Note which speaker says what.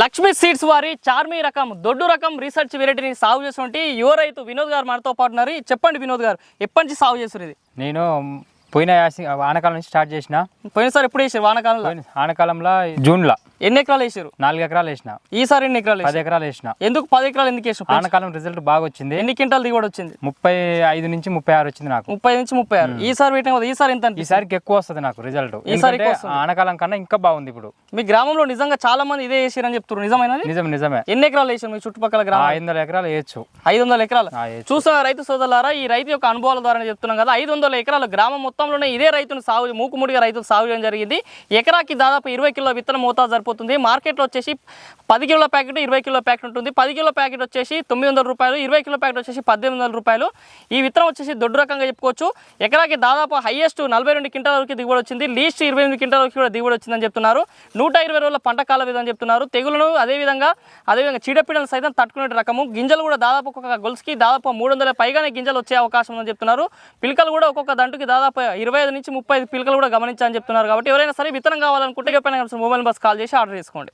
Speaker 1: Lakshmi seeds వారి చార్మీ రకం దొడ్డు రకం రీసెర్చ్ వెరైటీని సాగు చేసినటువంటి యువ రైతు వినోద్ గారు మనతో పాటు ఉన్నారు. చెప్పండి వినోద్ గారు ఎప్పటి నుంచి సాగు చేస్తారు ఇది?
Speaker 2: నేను పోయిన వానకాలం నుంచి స్టార్ట్ చేసిన.
Speaker 1: పోయినసారి ఎప్పుడు వేసారు వానాకాలంలో?
Speaker 2: వానకాలంలో జూన్లో.
Speaker 1: ఎన్ని ఎకరాలు వేసారు
Speaker 2: నాలుగు ఎకరాలు వేసిన.
Speaker 1: ఈసారి ఎన్ని ఎకరాలు
Speaker 2: పది ఎకరాలు వేసిన.
Speaker 1: ఎందుకు పది ఎకరాలు ఎందుకు వేసారు
Speaker 2: వానకాలం రిజల్ట్ బాగా వచ్చింది.
Speaker 1: ఎన్ని క్వింటాల్ దిగుబడి వచ్చింది?
Speaker 2: ముప్పై ఐదు నుంచి ముప్పై ఆరు వచ్చింది నాకు.
Speaker 1: ముప్పై నుంచి ముప్పై ఆరు. ఈసారి పెట్టిన కదా ఈసారి ఎంత
Speaker 2: ఈసారికి ఎక్కువ వస్తుంది నాకు రిజల్ట్
Speaker 1: ఈసారి.
Speaker 2: వానకాలం కన్నా ఇంకా బాగుంది ఇప్పుడు.
Speaker 1: మీ గ్రామంలో నిజంగా చాలా మంది ఇదే వేసారని చెప్తున్నారు నిజమైనది
Speaker 2: నిజం నిజమే
Speaker 1: ఎన్ని ఎకరాలు వేసారు మీ చుట్టుపక్కల గ్రామం
Speaker 2: ఐదు వందల ఎకరాలు వేయచ్చు.
Speaker 1: ఐదు వందల ఎకరాలు. చూసిన రైతు సోదరులారా ఈ రైతు యొక్క అనుభవాల ద్వారా చెప్తున్నాం కదా ఐదు వందల ఎకరాలు గ్రామం మొత్తంలోనే ఇదే రైతును సాగు మూకుముడిగా రైతులు సాగు చేయడం జరిగింది. ఎకరాకి దాదాపు ఇరవై కిలో విత్తనం మోతాదు సరిపోతుంది మార్కెట్లో వచ్చేసి పది కిలోల ప్యాకెట్ ఇరవై కిలో ప్యాకెట్ ఉంటుంది. పది కిలో ప్యాకెట్ వచ్చేసి తొమ్మిది వందల రూపాయలు ఇరవై కిలో ప్యాకెట్ వచ్చేసి పద్దెనిమిది వందల రూపాయలు. ఈ విత్తనం వచ్చేసి దొడ్డు రకంగా చెప్పుకోవచ్చు. ఎకరాకి దాదాపు హైయెస్ట్ నలభై రెండు క్వింటాల వరకు దిగుబడి వచ్చింది. లీస్ట్ ఇరవై ఎనిమిది క్వింటాల వరకు కూడా దిగుబడి వచ్చిందని చెప్తున్నారు. నూట ఇరవై రోజుల పంట కాల విధంగా చెప్తున్నారు. తెగులను అదేవిధంగా అదేవిధంగా చీడపీడలు సైతం తట్టుకునే రకము. గింజలు కూడా దాదాపు ఒక్కొక్క గొలుసుకి దాదాపు మూడు వందల పైగానే గింజలు వచ్చే అవకాశం ఉందని చెప్తున్నారు. పిలకలు కూడా ఒక్కొక్క దంటుకి దాదాపు ఇరవై ఐదు నుంచి ముప్పై ఐదు పిలకలు కూడా గమనించాలని చెప్తున్నారు. కాబట్టి ఎవరైనా సరే విత్తనం కావాలనుకుంటే చెప్పిన మొబైల్ బస్ కాల్ చేసి ఆర్డర్ చేసుకోండి.